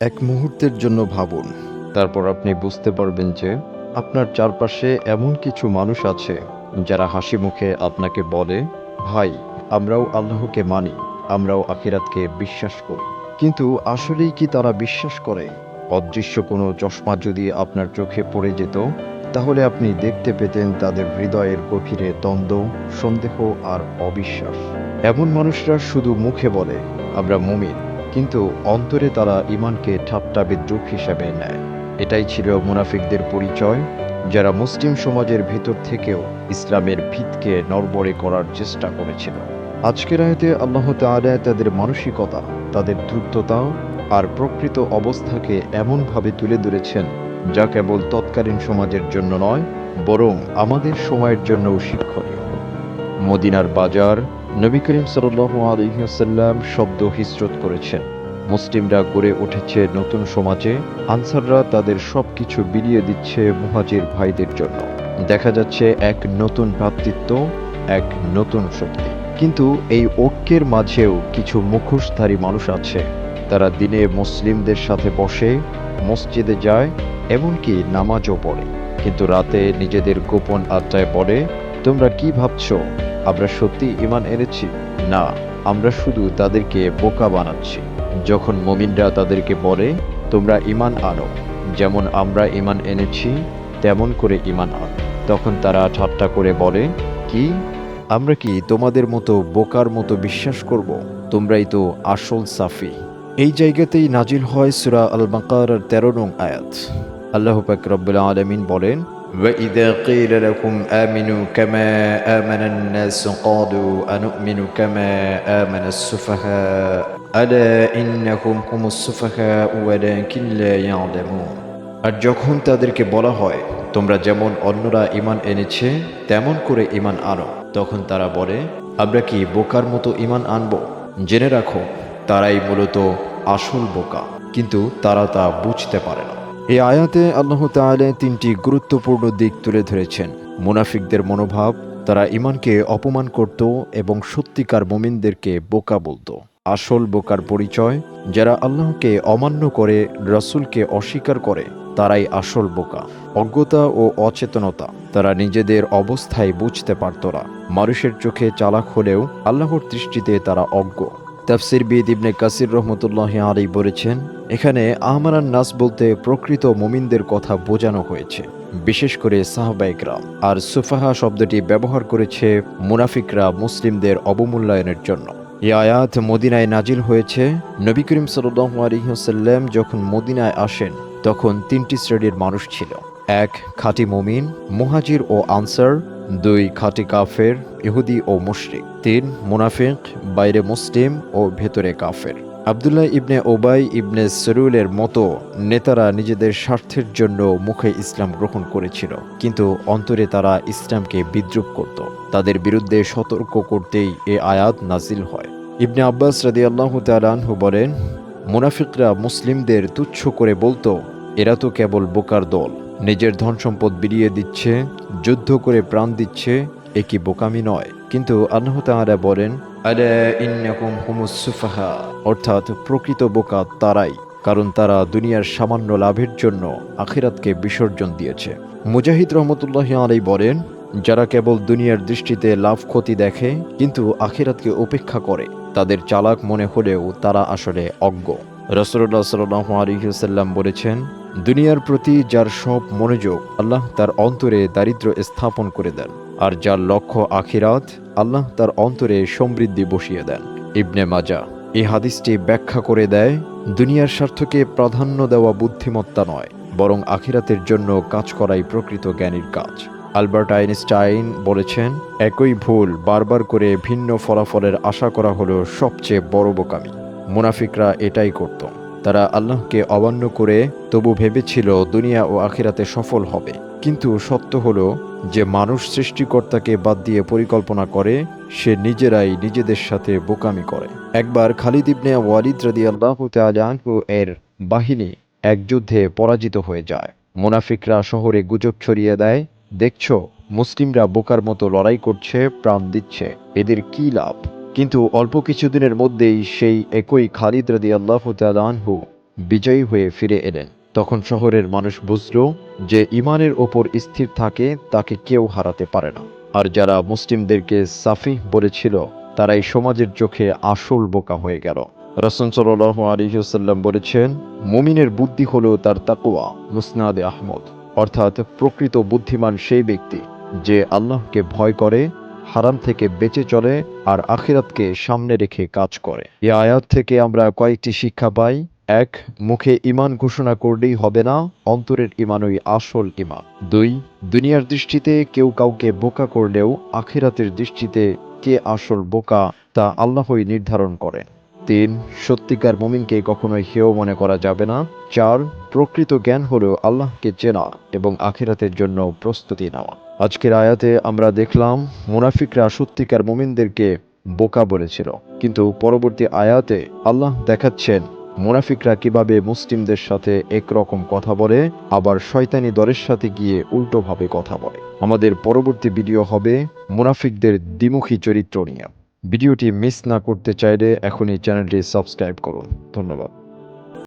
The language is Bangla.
এক মুহূর্তের জন্য ভাবুন। তারপর আপনি বুঝতে পারবেন যে আপনার চারপাশে এমন কিছু মানুষ আছে যারা হাসি মুখে আপনাকে বলে, ভাই, আমরাও আল্লাহকে মানি, আমরাও আখিরাতকে বিশ্বাস করি। কিন্তু আসলেই কি তারা বিশ্বাস করে? অদৃশ্য কোনো চশমা যদি আপনার চোখে পড়ে যেত, তাহলে আপনি দেখতে পেতেন তাদের হৃদয়ের গভীরে দ্বন্দ্ব, সন্দেহ আর অবিশ্বাস। এমন মানুষরা শুধু মুখে বলে, আমরা মুমিন। কিন্তু অন্তরে তারা ইমানকে ঠাট্টা বিদ্রুপ হিসেবে নেয়। এটাই ছিল মুনাফিকদের পরিচয়, যারা মুসলিম সমাজের ভিতর থেকেও ইসলামের ভিতকে নড়বড়ে করার চেষ্টা করেছিল। আজকের আয়তে আল্লাহ তাআলা তাদের মানসিকতা, তাদের দ্রুততা আর প্রকৃত অবস্থাকে এমনভাবে তুলে ধরেছেন, যা কেবল তৎকালীন সমাজের জন্য নয়, বরং আমাদের সময়ের জন্যও শিক্ষণীয়। মদিনার বাজার নবী করিম ওয়াসাল্লাম শব্দ হিসরত করেছেন। মুসলিমরা গড়ে উঠেছে নতুন সমাজে, আনসাররা তাদের সবকিছু বিলিয়ে দিচ্ছে মুহাজির ভাইদের জন্য। দেখা যাচ্ছে এক নতুন ভ্রাতৃত্ব, এক নতুন শক্তি। কিন্তু এই ঐক্যের মাঝেও কিছু মুখোশধারী মানুষ আছে। তারা দিনে মুসলিমদের সাথে বসে, মসজিদে যায়, এমনকি নামাজও পড়ে। কিন্তু রাতে নিজেদের গোপন আড্ডায় পড়ে। তোমরা কি ভাবছ? আমরা সত্যি ইমান এনেছি? না, আমরা শুধু তাদেরকে বোকা বানাচ্ছি। যখন মমিনরা তাদেরকে বলে, তোমরা ইমান আনো। যেমন আমরা ইমান এনেছি, তেমন করে ইমান আনো। তখন তারা ঠাট্টা করে বলে, কি? আমরা কি তোমাদের মতো বোকার মতো বিশ্বাস করব? তোমরাই তো আসল সাফি। এই জায়গাতেই নাজিল হয় সুরা আল বাকার তেরো নং আয়াত। আল্লাহ পাক রব্বুল আলমিন বলেন وإذا قيل لكم آمنوا كما آمن الناس قالوا أنؤمن كما آمن السفهاء ألا إنهم هم السفهاء ولكن لا يعلمون আর যখন তাদেরকে বলা হয় তোমরা যেমন অন্যরা ইমান এনেছে তেমন করে ইমান আনো তখন তারা বলে আমরা কি বোকার মতো ইমান আনব জেনে রাখো তারাই মূলত আসল বোকা কিন্তু তারা তা বুঝতে পারে না এই আয়াতে আল্লাহ তাআলা তিনটি গুরুত্বপূর্ণ দিক তুলে ধরেছেন। মুনাফিকদের মনোভাব, তারা ইমানকে অপমান করত এবং সত্যিকার মুমিনদেরকে বোকা বলতো। আসল বোকার পরিচয়, যারা আল্লাহকে অমান্য করে, রসুলকে অস্বীকার করে, তারাই আসল বোকা। অজ্ঞতা ও অচেতনতা, তারা নিজেদের অবস্থায় বুঝতে পারত না। মানুষের চোখে চালাক হলেও আল্লাহর দৃষ্টিতে তারা অজ্ঞ। তাফসির বিদ ইবনে কাসির রহমতুল্লাহ আলী বলেছেন, এখানে আহমারান নাস বলতে প্রকৃত মুমিনদের কথা বোঝানো হয়েছে, বিশেষ করে সাহবাইকরাম আর সুফাহা শব্দটি ব্যবহার করেছে মুনাফিকরা মুসলিমদের অবমূল্যায়নের জন্য। এই আয়াত মদিনায় নাজিল হয়েছে, নবী করিম সাল্লু আলহিহসাল্লাম যখন মদিনায় আসেন, তখন তিনটি শ্রেণির মানুষ ছিল। এক, খাঁটি মুমিন, মুহাজির ও আনসার। দুই খাঁটি কাফের, ইহুদি ও মুশরিক। তিন, মুনাফিক, বাইরে মুসলিম ও ভেতরে কাফের। আবদুল্লাহ ইবনে ওবাই ইবনে সরুলের মতো নেতারা নিজেদের স্বার্থের জন্য মুখে ইসলাম গ্রহণ করেছিল। কিন্তু অন্তরে তারা ইসলামকে বিদ্রুপ করত। তাদের বিরুদ্ধে সতর্ক করতেই এ আয়াত নাজিল হয়। ইবনে আব্বাস রাদি আল্লাহ তালাহু বলেন, মুনাফিকরা মুসলিমদের তুচ্ছ করে বলতো, এরা তো কেবল বোকার দল। নিজের ধন সম্পদ বিলিয়ে দিচ্ছে, যুদ্ধ করে প্রাণ দিচ্ছে এ কি বোকামি নয়। কিন্তু আল্লাহ তাহারা বলেন অর্থাৎ প্রকৃত বোকা তারাই, কারণ তারা দুনিয়ার সামান্য লাভের জন্য আখিরাতকে বিসর্জন দিয়েছে। মুজাহিদ রহমতুল্লাহ আলাই বলেন, যারা কেবল দুনিয়ার দৃষ্টিতে লাভ ক্ষতি দেখে, কিন্তু আখিরাতকে উপেক্ষা করে, তাদের চালাক মনে হলেও তারা আসলে অজ্ঞ। রসুল্লাহ সাল্লাহ আলহিউসাল্লাম বলেছেন দুনিয়ার প্রতি যার সব মনোযোগ, আল্লাহ তার অন্তরে দারিদ্র স্থাপন করে দেন। আর যার লক্ষ্য আখিরাত, আল্লাহ তার অন্তরে সমৃদ্ধি বসিয়ে দেন। ইবনে মাজা এই হাদিসটি ব্যাখ্যা করে দেয়, দুনিয়ার স্বার্থকে প্রাধান্য দেওয়া বুদ্ধিমত্তা নয়, বরং আখিরাতের জন্য কাজ করাই প্রকৃত জ্ঞানীর কাজ। আলবার্ট আইনস্টাইন বলেছেন, একই ভুল বারবার করে ভিন্ন ফলাফলের আশা করা হলো সবচেয়ে বড় বোকামি। মুনাফিকরা এটাই করত। তারা আল্লাহকে অমান্য করে, তবু ভেবেছিল দুনিয়া ও আখিরাতে সফল হবে। কিন্তু সত্য হলো যে মানুষ সৃষ্টিকর্তাকে বাদ দিয়ে পরিকল্পনা করে, সে নিজেরাই নিজেদের সাথে বোকামি করে। একবার খালিদ ইবনে ওয়ালিদ রাদি আল্লাহ তালু এর বাহিনী এক যুদ্ধে পরাজিত হয়ে যায়। মুনাফিকরা শহরে গুজব ছড়িয়ে দেয়, দেখছ, মুসলিমরা বোকার মতো লড়াই করছে, প্রাণ দিচ্ছে, এদের কি লাভ? কিন্তু অল্প কিছুদিনের মধ্যেই সেই একই খালিদ রাদি আল্লাহ বিজয়ী হয়ে ফিরে এলেন। তখন শহরের মানুষ বুঝল যে ইমানের ওপর স্থির থাকে, তাকে কেউ হারাতে পারে না। আর যারা মুসলিমদেরকে সাফি বলেছিল, তারাই সমাজের চোখে আসল বোকা হয়ে গেল। রসুন সাল্লাহ আলিহাল্লাম বলেছেন, মুমিনের বুদ্ধি হলো তার তাকুয়া মুসনাদে আহমদ। অর্থাৎ প্রকৃত বুদ্ধিমান সেই ব্যক্তি যে আল্লাহকে ভয় করে হারাম থেকে বেঁচে চলে আর আখিরাতকে সামনে রেখে কাজ করে। এই আয়াত থেকে আমরা কয়েকটি শিক্ষা পাই। এক, মুখে ইমান ঘোষণা করলেই হবে না, অন্তরের ইমানই আসল ইমান দুই, দুনিয়ার দৃষ্টিতে কেউ কাউকে বোকা করলেও আখিরাতের দৃষ্টিতে কে আসল বোকা তা আল্লাহই নির্ধারণ করেন তিন, সত্যিকার মুমিনকে কখনোই হেয় মনে করা যাবে না। চার, প্রকৃত জ্ঞান হলো আল্লাহকে চেনা এবং আখিরাতের জন্য প্রস্তুতি নেওয়া। আজকের আয়াতে আমরা দেখলাম, মুনাফিকরা সত্যিকার মুমিনদেরকে বোকা বলেছিল। কিন্তু পরবর্তী আয়াতে আল্লাহ দেখাচ্ছেন, মুনাফিকরা কীভাবে মুসলিমদের সাথে একরকম কথা বলে, আবার শয়তানি দলের সাথে গিয়ে উল্টোভাবে কথা বলে। আমাদের পরবর্তী ভিডিও হবে মুনাফিকদের দ্বিমুখী চরিত্র নিয়ে। ভিডিওটি মিস না করতে চাইলে এখনই চ্যানেলটি সাবস্ক্রাইব করুন। ধন্যবাদ।